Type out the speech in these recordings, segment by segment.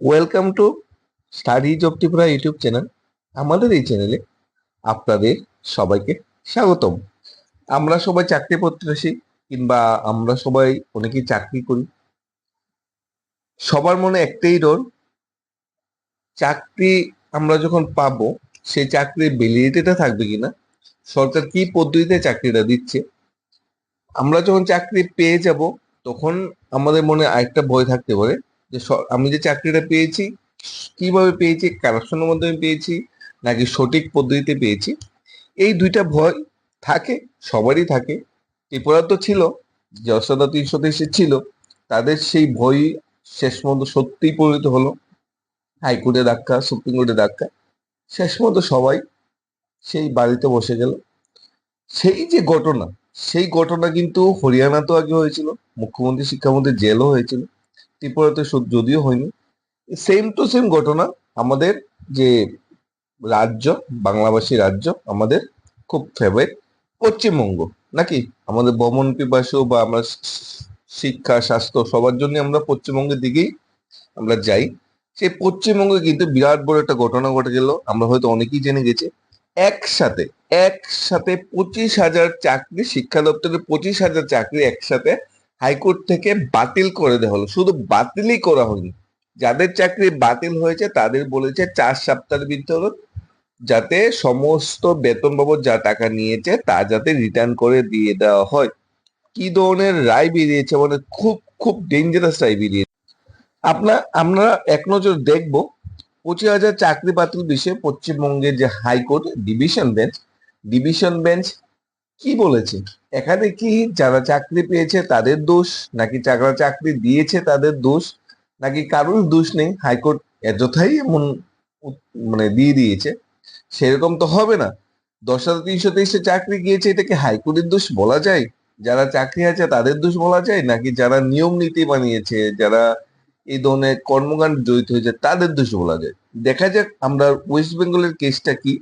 Welcome to studies of Tripura YouTube channel আমাদের এই চ্যানেলে আপনাদের সবাইকে স্বাগতম। আমরা সবাই চাকরি প্রত্যাশী কিংবা আমরা সবাই অনেকেই চাকরি করি। সবার মনে একটাই রোল, চাকরি আমরা যখন পাবো, সেই চাকরির ভ্যালিডিটিটা থাকবে কিনা, সরকার কি পদ্ধতিতে চাকরিটা দিচ্ছে, আমরা যখন চাকরি পেয়ে যাব, তখন আমাদের মনে আরেকটা ভয় থাকতে পারে যে আমি যে চাকরিটা পেয়েছি, কীভাবে পেয়েছি কারাপশনের মাধ্যমে পেয়েছি, নাকি সঠিক পদ্ধতিতে পেয়েছি, এই দুইটা ভয় থাকে, সবারই থাকে। ত্রিপুরা তো ছিল যশোদা তিনশো দেশে ছিল, তাদের সেই ভয় শেষ পর্যন্ত সত্যিই পরিণত হলো। হাইকোর্টে ধাক্কা, সুপ্রিম কোর্টে ধাক্কা, শেষ পর্যন্ত সবাই সেই বাড়িতে বসে গেল। সেই যে ঘটনা, সেই ঘটনা কিন্তু হরিয়ানাতেও আগে হয়েছিল, মুখ্যমন্ত্রী, শিক্ষামন্ত্রী জেলও হয়েছিল। ত্রিপুরাতে যদিও হয়নি। সেম টু সেম ঘটনা আমাদের যে রাজ্য, বাংলাভাষী রাজ্য, আমাদের খুব ফেভারিট পশ্চিমবঙ্গ। নাকি? আমাদের ভ্রমণ পিপাসু বা আমরা শিক্ষা, স্বাস্থ্য সবার জন্য আমরা পশ্চিমবঙ্গের দিকেই আমরা যাই। সেই পশ্চিমবঙ্গে কিন্তু বিরাট বড় একটা ঘটনা ঘটে গেল। আমরা হয়তো অনেকেই জেনে গেছি। একসাথে একসাথে পঁচিশ হাজার চাকরি, শিক্ষা দপ্তরের পঁচিশ হাজার চাকরি একসাথে হাইকোর্ট থেকে বাতিল করে দেওয়া হলো। শুধু বাতিলই করা হয়নি। যাদের চাকরি বাতিল হয়েছে, তাদের বলেছে চার সপ্তাহের ভিতর যাতে সমস্ত বেতন বাবদ যা টাকা নিয়েছে, তা যাতে রিটার্ন করে দিয়ে দেওয়া হয়। কি ধরনের রায় বেরিয়েছে? মানে খুব খুব ডেঞ্জারাস রায় বেরিয়েছে। আপনার আমরা এক নজর দেখব। পঁচিশ হাজার চাকরি বাতিল বিষয়ে পশ্চিমবঙ্গের যে high court division bench division bench কি বলেছে? এখানে কি যারা চাকরি পেয়েছে তাদের দোষ? নাকি যারা চাকরি দিয়েছে তাদের দোষ? নাকি কারোর দোষ নেই? হাইকোর্ট যথাই এমন মানে দিয়ে দিয়েছে। সেরকম তো হবে না। দশ হাজার তিনশো তেইশে চাকরি গিয়েছে এটাকে হাইকোর্টের দোষ বলা যায়? যারা চাকরি আছে তাদের দোষ বলা যায়? নাকি যারা নিয়ম নীতি বানিয়েছে, যারা এই ধরনের কর্মকাণ্ড জড়িত হয়েছে তাদের দোষ বলা যায়? দেখা যাক, আমরা ওয়েস্ট বেঙ্গলের কেসটা কি?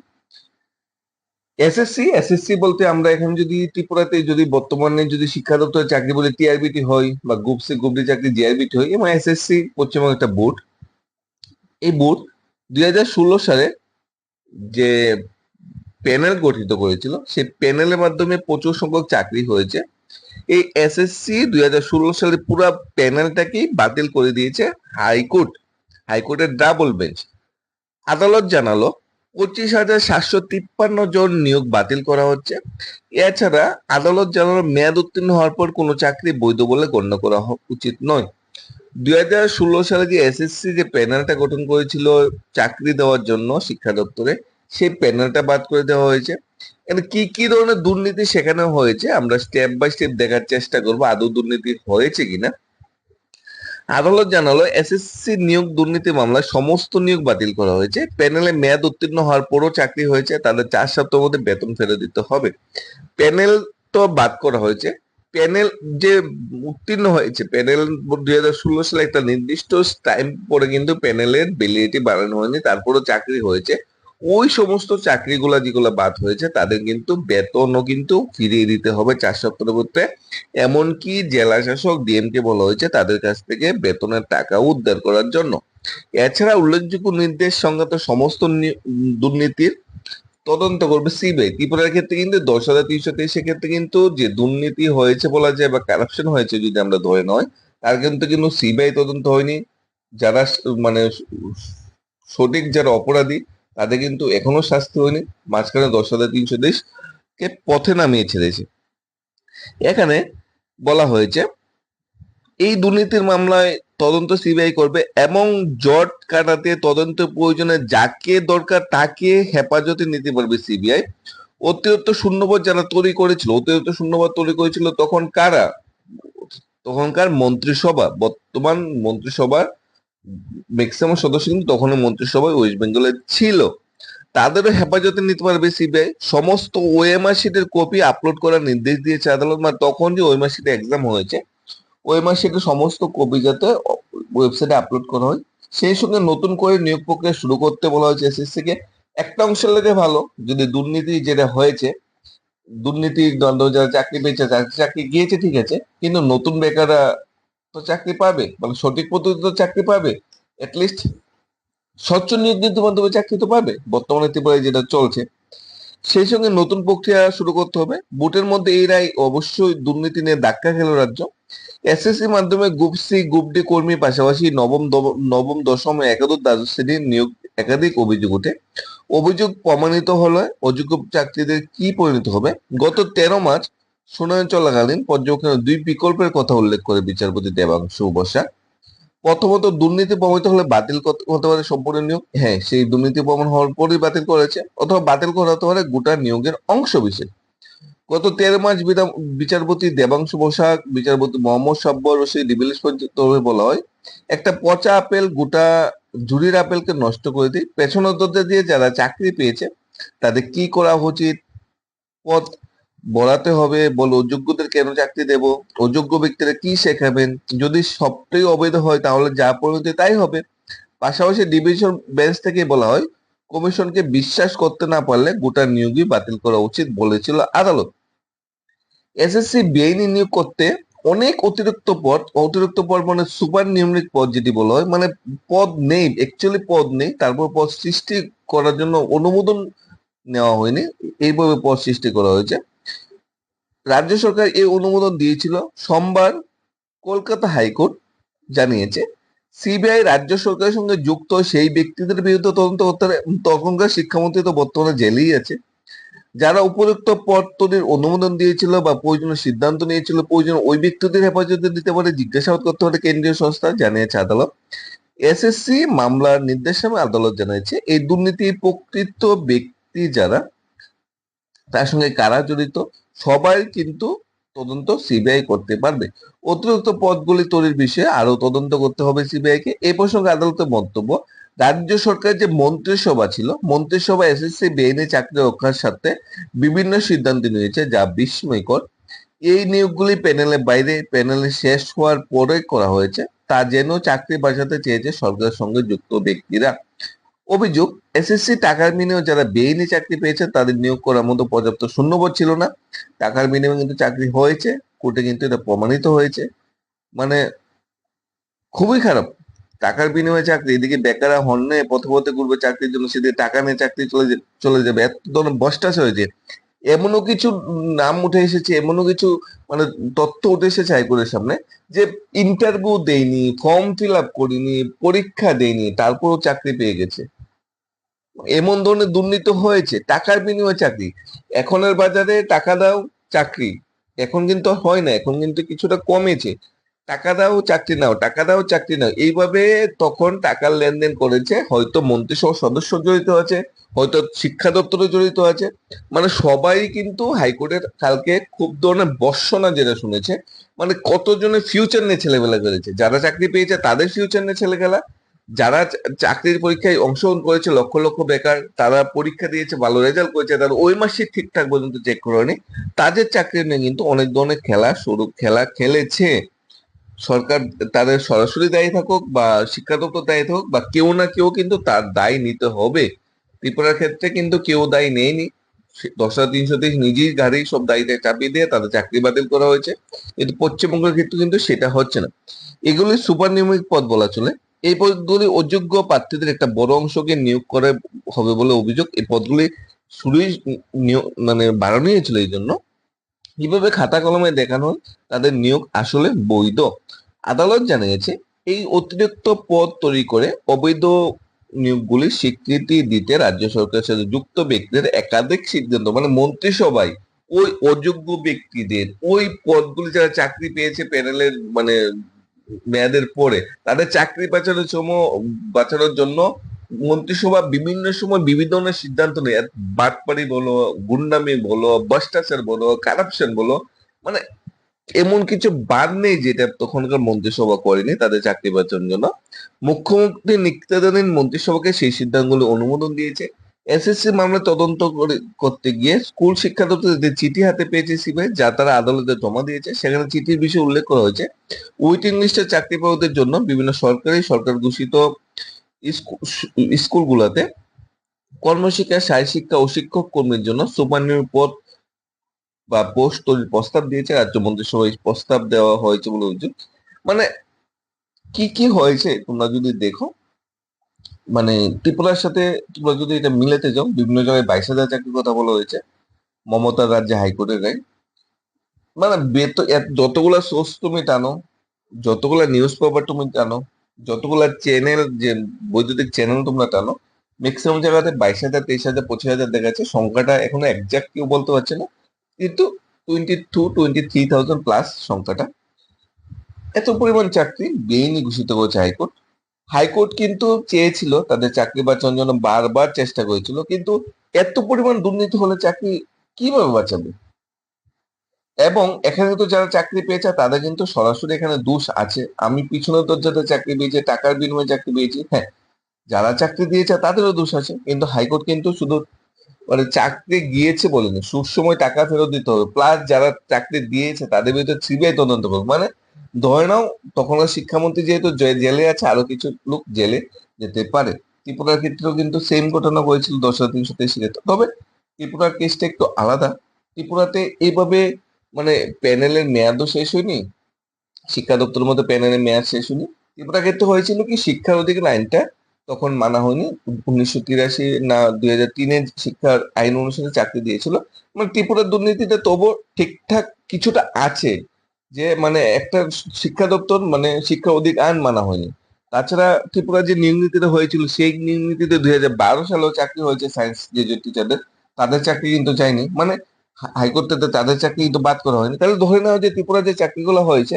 এসএসসি এসএসসি বলতে আমরা এখন যদি ত্রিপুরাতে যদি বর্তমানে যদি শিক্ষা দপ্তরে চাকরি বলে টিআরবিটি হয় বা গ্রুপ সি গ্রুপ ডি চাকরি জিআরবিটি হয়, এবং এসএসসি পশ্চিমবঙ্গ একটা বোর্ড এই বোর্ড দুই হাজার ষোলো সালে যে প্যানেল গঠিত করেছিল, সেই প্যানেলের মাধ্যমে প্রচুর সংখ্যক চাকরি হয়েছে। এই এসএসসি দুই হাজার ষোলো সালে পুরো প্যানেলটাকেই বাতিল করে দিয়েছে হাইকোর্ট, হাইকোর্টের ডাবল বেঞ্চ আদালত জানালো পঁচিশ হাজার সাতশো তিপ্পান্ন জন নিয়োগ বাতিল করা হচ্ছে। এছাড়া আদালত জানালো, মেয়াদ উত্তীর্ণ হওয়ার পর কোনো চাকরি বৈধ বলে গণ্য করা উচিত নয়। দুই হাজার ষোলো সালে যে এসএসসি যে প্যানেলটা গঠন করেছিল চাকরি দেওয়ার জন্য শিক্ষা দপ্তরে, সেই প্যানেলটা বাদ করে দেওয়া হয়েছে। এখানে কি কি ধরনের দুর্নীতি সেখানে হয়েছে, আমরা স্টেপ বাই স্টেপ দেখার চেষ্টা করব, আদৌ দুর্নীতি হয়েছে কিনা। আদালত জানালো এসএসসি নিয়োগ দুর্নীতি মামলায় সমস্ত নিয়োগ বাতিল করা হয়েছে। প্যানেলে মেয়াদ উত্তীর্ণ হওয়ার পরও চাকরি হয়েছে, তাদের চার সপ্তাহের মধ্যে বেতন ফেরত দিতে হবে। প্যানেল তো বাদ করা হয়েছে। প্যানেল যে উত্তীর্ণ হয়েছে, প্যানেল দুই হাজার ষোলো সালে একটা নির্দিষ্ট টাইম পরে কিন্তু প্যানেলের ভ্যালিডিটি বাড়ানো হয়নি, তারপরও চাকরি হয়েছে। ওই সমস্ত চাকরিগুলা যেগুলো বাদ হয়েছে, তাদের কিন্তু বেতনও কিন্তু ফিরিয়ে দিতে হবে চার সপ্তাহের মধ্যে। এমনকি জেলা শাসক ডিএমকে বলা হয়েছে তাদের কাছ থেকে বেতনের টাকা উদ্ধার করার জন্য। এছাড়া উল্লেখযোগ্য নির্দেশ সংগত সমস্ত দুর্নীতির তদন্ত করবে সিবিআই ত্রিপুরার ক্ষেত্রে কিন্তু দশ হাজার তিনশো তেইশের ক্ষেত্রে কিন্তু যে দুর্নীতি হয়েছে বলা যায় বা কারাপশন হয়েছে যদি আমরা ধরে নয় তার কিন্তু কিন্তু সিবিআই তদন্ত হয়নি। যারা মানে সঠিক যারা অপরাধী তাদের কিন্তু এখনও শাস্তি হয়নি। মাঝখানে দশ হাজার তিনশো তেইশ কে পথে নামিয়ে ছেড়েছে। এখানে বলা হয়েছে, এই দুর্নীতির মামলায় তদন্ত সিবিআই করবে এবং জট কাটাতে তদন্ত প্রয়োজনে যাকে দরকার তাকে হেফাজতে নিতে পারবে সিবিআই। অতিরিক্ত শূন্যপদ যারা তৈরি করেছিল, অতিরিক্ত শূন্যপদ তৈরি করেছিল তখন কারা? তখনকার মন্ত্রিসভা, বর্তমান মন্ত্রিসভার ম্যাক্সিমাম সদস্য কিন্তু তখনও মন্ত্রিসভায় ওয়েস্ট বেঙ্গলে ছিল। তাদেরও হেফাজতে নিতে পারবে সিবিআই সমস্ত ওএমআর শিটের কপি আপলোড করার নির্দেশ দিয়েছে আদালত। মানে তখন যে ওএমআর শিটে এক্সাম হয়েছে ওএমআর শিটের সমস্ত কপি যাতে ওয়েবসাইটে আপলোড করা হয়। সেই সঙ্গে নতুন করে নিয়োগ প্রক্রিয়া শুরু করতে বলা হয়েছে এসএসসি কে। একটা অংশ লেগে ভালো, যদি দুর্নীতি যেটা হয়েছে দুর্নীতি দণ্ড যারা চাকরি পেয়েছে চাকরি গিয়েছে, ঠিক আছে। কিন্তু নতুন বেকাররা তো চাকরি পাবে? মানে সঠিক পদ্ধতিতে তো চাকরি পাবে? অ্যাটলিস্ট স্বচ্ছ নিয়োগ নীতির মাধ্যমে চাকরি তো পাবে। বর্তমানে ত্রিপুরায় যেটা চলছে, সেই সঙ্গে নতুন প্রক্রিয়া শুরু করতে হবে। বুটের মধ্যে এই রায় অবশ্যই দুর্নীতি নিয়ে ধাক্কা খেল রাজ্য। এসএসসি মাধ্যমে গ্রুপ সি গ্রুপ ডি কর্মীর পাশাপাশি নবম নবম, দশম একাদশ দ্বাদশ শ্রেণির নিয়োগ একাধিক অভিযোগ ওঠে। অভিযোগ প্রমাণিত হলে অযোগ্য চাকরিদের কি পরিণত হবে? গত তেরো মার্চ শুনানি চলাকালীন পর্যবেক্ষণে দুই বিকল্পের কথা উল্লেখ করে বিচারপতি দেবাংশু বসা প্রথমত, দুর্নীতি প্রমাণিত হলে বাতিল হতে পারে সম্পূর্ণ নিয়োগ। হ্যাঁ সেই দুর্নীতি প্রমাণ হওয়ার পরই বাতিল করেছে, অথবা বাতিল করা হতে পারে গোটা নিয়োগের অংশ বিশেষ। গত তেরো বিধা- বিচারপতি দেবাংশু বসাক বিচারপতি মোহাম্মদ সাব্বর রশিদ ডিভিলিস তরফে বলা হয়, একটা পচা আপেল গোটা জুরির আপেলকে নষ্ট করে দিই। পেছনের দরজা দিয়ে যারা চাকরি পেয়েছে, তাদের কি করা উচিত? পদ বলাতে হবে, বল অযোগ্যদের কেন চাকরি দেব? অযোগ্য ব্যক্তিরা কি শেখাবেন? যদি সবটাই অবৈধ হয়, তাহলে যা পরিণতি তাই হবে। পাশাপাশি ডিভিশন বেঞ্চ থেকে বলা হয় কমিশনকে বিশ্বাস করতে না পারলে গোটা নিয়োগই বাতিল করা উচিত বলেছিল আদালত। এসএসসি বেআইনি নিয়োগ করতে অনেক অতিরিক্ত পদ অতিরিক্ত পদ মানে সুপার নিউমেরিক পদ যেটি বলা হয় মানে পদ নেই অ্যাকচুয়ালি পদ নেই, তারপর পদ সৃষ্টি করার জন্য অনুমোদন নেওয়া হয়নি, এইভাবে পদ সৃষ্টি করা হয়েছে। রাজ্য সরকার এই অনুমোদন দিয়েছিল। সোমবার কলকাতা হাইকোর্ট জানিয়েছে, সিবিআই রাজ্য সরকারের সঙ্গে যুক্ত সেই ব্যক্তিদের বিরুদ্ধে তদন্ত করতে তখনকার শিক্ষামন্ত্রী তো বর্তমানে জেলেই আছে। যারা উপযুক্ত পদ তৈরির অনুমোদন দিয়েছিল বা প্রয়োজনীয় সিদ্ধান্ত নিয়েছিল প্রয়োজন ওই ব্যক্তিদের হেফাজতে দিতে পারে জিজ্ঞাসাবাদ করতে পারে কেন্দ্রীয় সংস্থা জানিয়েছে আদালত। এসএসসি মামলার নির্দেশনামে আদালত জানিয়েছে, এই দুর্নীতি প্রকৃত ব্যক্তি যারা, তার সঙ্গে কারা জড়িত? সবাই কিন্তু তদন্ত সিবিআই করতে পারবে। অতিরিক্ত পদগুলি তৈরির বিষয়ে আরও তদন্ত করতে হবে সিবিআই কে। এই প্রসঙ্গে আদালতের মন্তব্য, রাজ্য সরকারের যে মন্ত্রিসভা ছিল, মন্ত্রিসভা এসএসসি বেআইনি চাকরি রক্ষার সাথে বিভিন্ন সিদ্ধান্ত নিয়েছে যা বিস্ময়কর। এই নিয়োগগুলি প্যানেলের বাইরে প্যানেলে শেষ হওয়ার পরে করা হয়েছে, তা যেন চাকরি বাঁচাতে চেয়েছে সরকারের সঙ্গে যুক্ত ব্যক্তিরা। অভিযোগ এসএসসি টাকার বিনিময়ে যারা বেআইনি চাকরি পেয়েছে তাদের নিয়োগ করার মতো পর্যাপ্ত শূন্যপদ ছিল না। টাকার বিনিময়ে কিন্তু চাকরি হয়েছে, কোর্টে কিন্তু এটা প্রমাণিত হয়েছে। মানে খুবই খারাপ। টাকার বিনিময়ে চাকরি, এদিকে বেকাররা হন্যে পথে পথে ঘুরবে চাকরির জন্য, সেদিকে টাকা নিয়ে চাকরি চলে চলে যাবে। এত ধরনের বস্টাস হয়েছে। এমনও কিছু নাম উঠে এসেছে, এমনও কিছু মানে তথ্য উঠে এসেছে হাইকোর্টের সামনে যে ইন্টারভিউ দেয়নি ফর্ম ফিল আপ করিনি, পরীক্ষা দেয়নি, তারপরও চাকরি পেয়ে গেছে। এমন ধরনের দুর্নীতি হয়েছে, টাকার বিনিময়ে চাকরি। এখনের বাজারে টাকা দাও, চাকরি। এখন কিন্তু হয় না, এখন কিন্তু কিছুটা কমেছে। টাকা দাও, চাকরি নাও, টাকা দাও, চাকরি নাও। এইভাবে তখন টাকার লেনদেন করেছে, হয়তো মন্ত্রিসভা সদস্য জড়িত আছে, হয়তো শিক্ষা দপ্তরে জড়িত আছে। মানে সবাই কিন্তু হাইকোর্টের কালকে খুব ধরনের বর্ষনা যেটা শুনেছে মানে কতজনের ফিউচার নিয়ে ছেলেবেলা করেছে। যারা চাকরি পেয়েছে, তাদের ফিউচার নিয়ে ছেলেখেলা যারা চাকরির পরীক্ষায় অংশগ্রহণ করেছে, লক্ষ লক্ষ বেকার, তারা পরীক্ষা দিয়েছে, ভালো রেজাল্ট করেছে, তারা ওই মাসে ঠিকঠাক পর্যন্ত চেক করেনি। তাদের চাকরি নিয়ে কিন্তু অনেক ধরনের খেলা শুরু, খেলা খেলেছে। সরকার তাদের সরাসরি দায়ী থাকুক বা শিক্ষা দপ্তর দায়ী থাকুক বা কেউ না কেউ কিন্তু তার দায় নিতে হবে। ত্রিপুরার ক্ষেত্রে কিন্তু কেউ দায়ী নেয়নি। দশ হাজার তিনশো তেইশ নিজেই গাড়ি সব দায়িত্বে চাপিয়ে দিয়ে তাদের চাকরি বাতিল করা হয়েছে। কিন্তু পশ্চিমবঙ্গের ক্ষেত্রে কিন্তু সেটা হচ্ছে না। এগুলি সুপার নিয়মিক পদ বলা চলে। এই পদগুলি অযোগ্য প্রার্থীদের একটা বড় অংশকে নিয়োগ করে হবে বলে অভিযোগ। এই পদগুলি শুরুই মানে বাড়ানো হয়েছিল এই জন্য। কীভাবে খাতা কলমে দেখানো হয়? তাদের নিয়োগ আসলে বৈধ। আদালত জানিয়েছে, এই অতিরিক্ত পদ তৈরি করে অবৈধ নিয়োগগুলি স্বীকৃতি দিতে রাজ্য সরকারের সাথে যুক্ত ব্যক্তিদের একাধিক সিদ্ধান্ত মানে মন্ত্রিসভায় ওই অযোগ্য ব্যক্তিদের, ওই পদগুলি যারা চাকরি পেয়েছে, প্যানেলের মানে মেয়াদের পরে। তাদের চাকরি বাঁচানোর সময়, বাঁচানোর জন্য মন্ত্রিসভা বিভিন্ন সময় বিভিন্ন ধরনের সিদ্ধান্ত নেয়। বাটপাড়ি বলো, গুন্ডামি বলো, ভ্রষ্টাচার বলো কারাপশন বলো মানে এমন কিছু বাদ নেই যেটা তখনকার মন্ত্রিসভা করেনি তাদের চাকরি বাঁচানোর জন্য। মুখ্যমন্ত্রী নিত্যানন্দ মন্ত্রিসভাকে সেই সিদ্ধান্তগুলো অনুমোদন দিয়েছে। এসএসসি মামলা তদন্ত করে- করতে গিয়ে স্কুল শিক্ষা দপ্তর যে চিঠি হাতে পেয়েছে সিবিআই, যা তারা আদালতে জমা দিয়েছে, সেখানে চিঠির বিষয়ে উল্লেখ করা হয়েছে ওয়েটিং লিস্টে চাকরি পাওয়াদের জন্য বিভিন্ন সরকারি, সরকার ঘোষিত স্কু- স্কুলগুলোতে কর্মশিক্ষা শারীর শিক্ষা ও শিক্ষক কর্মীর জন্য সুপারনিয়র পদ বা পোস্ট তৈরির প্রস্তাব দিয়েছে, রাজ্য মন্ত্রিসভায় প্রস্তাব দেওয়া হয়েছে বলে অভিযোগ। মানে কি কি হয়েছে তোমরা যদি দেখো মানে ত্রিপুরার সাথে তোমরা যদি এটা মিলাতে যাও, বিভিন্ন জায়গায় বাইশ হাজার চাকরির কথা বলা হয়েছে। মমতার রাজ্যে হাইকোর্টের রায় মানে বেত, এত- যতগুলা সোর্স তুমি টানো, যতগুলা নিউজ পেপার তুমি টানো, যতগুলা চ্যানেল যে বৈদ্যুতিক চ্যানেল তোমরা টানো ম্যাক্সিমাম জায়গাতে বাইশ হাজার, তেইশ হাজার, পঁচিশ হাজার দেখাচ্ছে। সংখ্যাটা এখনও একজাক্ট কেউ বলতে পারছে না। কিন্তু twenty two twenty three thousand plus সংখ্যাটা। এত পরিমাণ চাকরি বেআইনি ঘোষিত করেছে হাইকোর্ট। হাইকোর্ট কিন্তু চেয়েছিল তাদের চাকরি বাঁচানোর জন্য বারবার চেষ্টা করেছিল, কিন্তু এত পরিমাণ দুর্নীতি হলে চাকরি কীভাবে বাঁচাবে? এবং এখানে তো যারা চাকরি পেয়েছে, তাদের কিন্তু সরাসরি এখানে দোষ আছে। আমি পিছনের যাদের চাকরি পেয়েছি, টাকার বিনিময়ে চাকরি পেয়েছি হ্যাঁ। যারা চাকরি দিয়েছে, তাদেরও দোষ আছে, কিন্তু হাইকোর্ট কিন্তু শুধু মানে চাকরি গিয়েছে বলেনি, সুসময় টাকা ফেরত দিতে হবে। প্লাস যারা চাকরি দিয়েছে, তাদের বিরুদ্ধে সিবিআই তদন্ত করবে মানে ধরে নাও, তখনকার শিক্ষামন্ত্রী যেহেতু জেলে আছে, আরও কিছু লোক জেলে যেতে পারে। ত্রিপুরার ক্ষেত্রেও কিন্তু সেম ঘটনা হয়েছিল দশ হাজার তিনশো তেইশ তবে ত্রিপুরার কেসটা একটু আলাদা। ত্রিপুরাতে এইভাবে মানে প্যানেলের মেয়াদও শেষ হয়নি, শিক্ষা দপ্তরের মধ্যে প্যানেলের মেয়াদ শেষ হয়নি। ত্রিপুরা ক্ষেত্রে হয়েছিল কি, শিক্ষার অধিকার আইনটা তখন মানা হয়নি। উনিশশো তিরাশি না দুই হাজার তিনের শিক্ষার আইন অনুসারে চাকরি দিয়েছিল। মানে ত্রিপুরার দুর্নীতিতে তবু ঠিকঠাক কিছুটা আছে। যে মানে একটা শিক্ষা দপ্তর মানে শিক্ষা অধিকার আইন মানা হয়নি। তাছাড়া ত্রিপুরা যে নিয়োগ নীতিটা হয়েছিল, সেই নিয়োগ নীতিতে দুই হাজার বারো সালেও চাকরি হয়েছে সায়েন্স গ্রাজুয়েট টিচারদের তাদের চাকরি কিন্তু যায়নি। মানে হাইকোর্টে তাদের চাকরি কিন্তু বাদ করা হয়নি। তাহলে ধরে নেওয়া যে ত্রিপুরা যে চাকরিগুলো হয়েছে,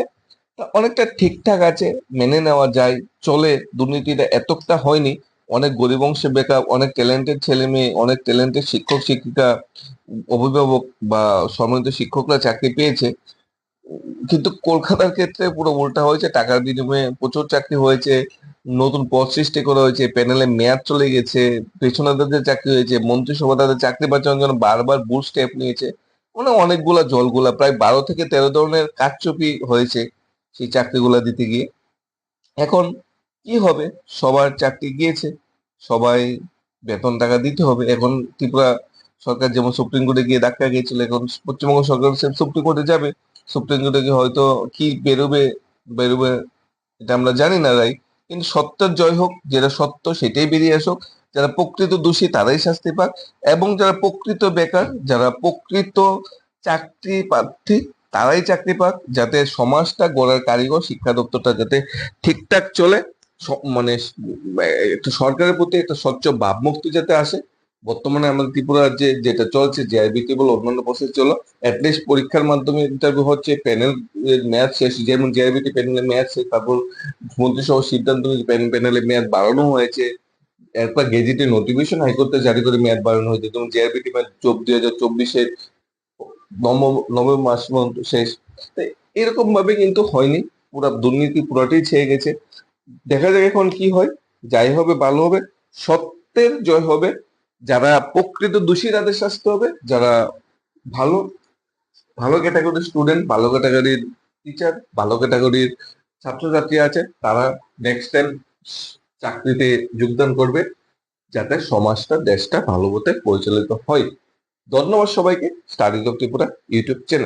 তা অনেকটা ঠিকঠাক আছে, মেনে নেওয়া যায়, চলে, দুর্নীতিটা এতটা হয়নি। অনেক গরিব অংশে বেকার, অনেক ট্যালেন্টেড ছেলে মেয়ে, অনেক ট্যালেন্টেড শিক্ষক, শিক্ষিকা, অভিভাবক বা সম্মানিত শিক্ষকরা চাকরি পেয়েছে। কিন্তু কলকাতার ক্ষেত্রে পুরো উল্টা হয়েছে, টাকার বিনিময়ে প্রচুর চাকরি হয়েছে, নতুন পদ সৃষ্টি করা হয়েছে, প্যানেলে মেয়াদ চলে গেছে পেছনে তাদের চাকরি হয়েছে মন্ত্রিসভা তাদের চাকরি বাঁচানোর জন্য বারবার বুট স্টেপ নিয়েছে মানে অনেকগুলা জলগুলা, প্রায় বারো থেকে তেরো ধরনের কারচুপি হয়েছে সেই চাকরিগুলা দিতে গিয়ে। এখন কি হবে? সবার চাকরি গিয়েছে, সবাই বেতন টাকা দিতে হবে। এখন ত্রিপুরা সরকার যেমন সুপ্রিম কোর্টে গিয়ে ধাক্কা গিয়েছিল এখন পশ্চিমবঙ্গ সরকার সুপ্রিম কোর্টে যাবে। সুপ্রিম কোর্টে হয়তো কি বেরোবে বেরোবে এটা আমরা জানি না রাই কিন্তু সত্যের জয় হোক, যেটা সত্য সেটাই বেরিয়ে আসুক, যারা প্রকৃত দোষী তারাই শাস্তি পাক, এবং যারা প্রকৃত বেকার, যারা প্রকৃত চাকরি প্রার্থী, তারাই চাকরি পাক, যাতে সমাজটা গড়ার কারিগর, শিক্ষা দপ্তরটা যাতে ঠিকঠাক চলে মানে একটু সরকারের প্রতি একটা স্বচ্ছ ভাবমুক্তি যাতে আসে বর্তমানে আমাদের ত্রিপুরার যে যেটা চলছে জেআইবিটি বলে অন্যান্য প্রসেস চলো অ্যাটলিস্ট পরীক্ষার মাধ্যমে ইন্টারভিউ হচ্ছে প্যানেল ম্যাথ শেষ, যেমন জেআইবিটি প্যানেলের ম্যাথ শেষ, তারপর মন্ত্রিসভা সিদ্ধান্ত নিয়ে প্যানেলের মেয়াদ বাড়ানো হয়েছে এরপর গেজেটে নোটিফিকেশন হাইকোর্টে জারি করে মেয়াদ বাড়ানো হয়েছে, যেমন জেআরবিটি ম্যাথ দুই হাজার চব্বিশের নভেম্বর মাস শেষ এরকম ভাবে কিন্তু হয়নি, পুরা দুর্নীতি পুরাটাই ছেয়ে গেছে, দেখা যাক এখন কি হয়, যাই হবে, ভালো হবে, সত্যের জয় হবে যারা প্রকৃত দোষী তাদের শাস্তি হবে, যারা ভালো ভালো ক্যাটাগরির স্টুডেন্ট ভালো ক্যাটাগরির টিচার ভালো ক্যাটাগরির ছাত্রছাত্রী আছে, তারা নেক্সট টাইম চাকরিতে যোগদান করবে, যাতে সমাজটা, দেশটা ভালো মতে পরিচালিত হয়। ধন্যবাদ সবাইকে study of Tripura YouTube channel